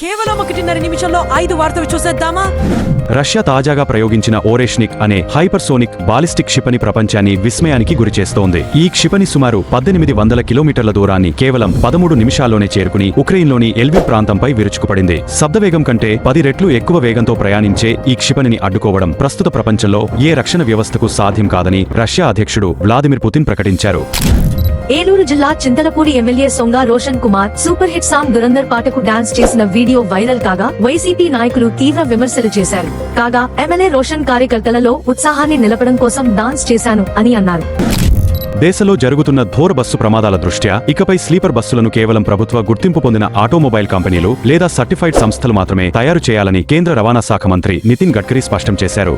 కేవలం ఒకటిన్నర నిమిషంలో ఐదు వార్తలు చూసేద్దామా? రష్యా తాజాగా ప్రయోగించిన ఓరేష్నిక్ అనే హైపర్సోనిక్ బాలిస్టిక్ క్షిపణి ప్రపంచాన్ని విస్మయానికి గురిచేస్తోంది ఈ క్షిపణి సుమారు పద్దెనిమిది వందల కిలోమీటర్ల దూరాన్ని కేవలం పదమూడు నిమిషాల్లోనే చేరుకుని ఉక్రెయిన్లోని ఎల్వి ప్రాంతంపై విరుచుకుపడింది. శబ్దవేగం కంటే పది రెట్లు ఎక్కువ వేగంతో ప్రయాణించే ఈ క్షిపణిని అడ్డుకోవడం ప్రస్తుత ప్రపంచంలో ఏ రక్షణ వ్యవస్థకు సాధ్యం కాదని రష్యా అధ్యక్షుడు వ్లాదిమిర్ పుతిన్ ప్రకటించారు. ఏలూరు జిల్లా Chintalapudi MLA Songa Roshan Kumar super hit song Dhurandhar పాటకు డాన్స్ చేసిన వీడియో వైరల్ కాగా వైసీపీ నాయకులు తీవ్ర విమర్శలు చేశారు. కాగా ఎమ్మెల్యే రోషన్ కార్యకర్తలలో ఉత్సాహాన్ని నిలపడం కోసం డాన్స్ చేశాను అని అన్నారు. దేశంలో జరుగుతున్న ఘోర బస్సు ప్రమాదాల దృష్ట్యా ఇకపై స్లీపర్ బస్సులను కేవలం ప్రభుత్వ గుర్తింపు పొందిన ఆటోమొబైల్ కంపెనీలు లేదా సర్టిఫైడ్ సంస్థలు మాత్రమే తయారు చేయాలని కేంద్ర రవాణా శాఖ మంత్రి నితిన్ గడ్కరీ స్పష్టం చేశారు.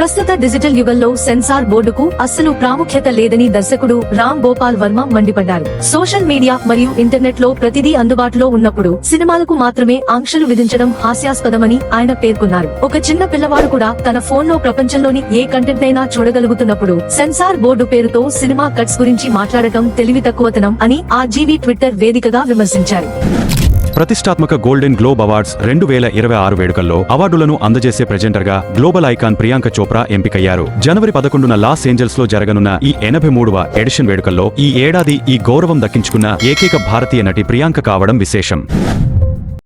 ప్రస్తుత డిజిటల్ యుగంలో సెన్సార్ బోర్డుకు అస్సలు ప్రాముఖ్యత లేదని దర్శకుడు రామ్ గోపాల్ వర్మ మండిపడ్డారు. సోషల్ మీడియా మరియు ఇంటర్నెట్లో ప్రతిదీ అందుబాటులో ఉన్నప్పుడు సినిమాలకు మాత్రమే ఆంక్షలు విధించడం హాస్యాస్పదమని ఆయన పేర్కొన్నారు. ఒక చిన్న పిల్లవాడు కూడా తన ఫోన్లో ప్రపంచంలోని ఏ కంటెంట్ అయినా చూడగలుగుతున్నప్పుడు సెన్సార్ బోర్డు పేరుతో సినిమా కట్స్ గురించి మాట్లాడటం తెలివి తక్కువతనం అని ఆ జీవి ట్విట్టర్ వేదికగా విమర్శించారు. ప్రతిష్టాత్మక గోల్డెన్ గ్లోబ్ అవార్డ్స్ రెండు వేల ఇరవై ఆరు వేడుకల్లో అవార్డులను అందజేసే ప్రెజెంటర్గా గ్లోబల్ ఐకాన్ ప్రియాంక చోప్రా ఎంపికయ్యారు. జనవరి పదకొండున లాస్ ఏంజల్స్లో జరగనున్న ఈ ఎనభై మూడవ ఎడిషన్ వేడుకల్లో ఈ ఏడాది ఈ గౌరవం దక్కించుకున్న ఏకైక భారతీయ నటి ప్రియాంక కావడం విశేషం.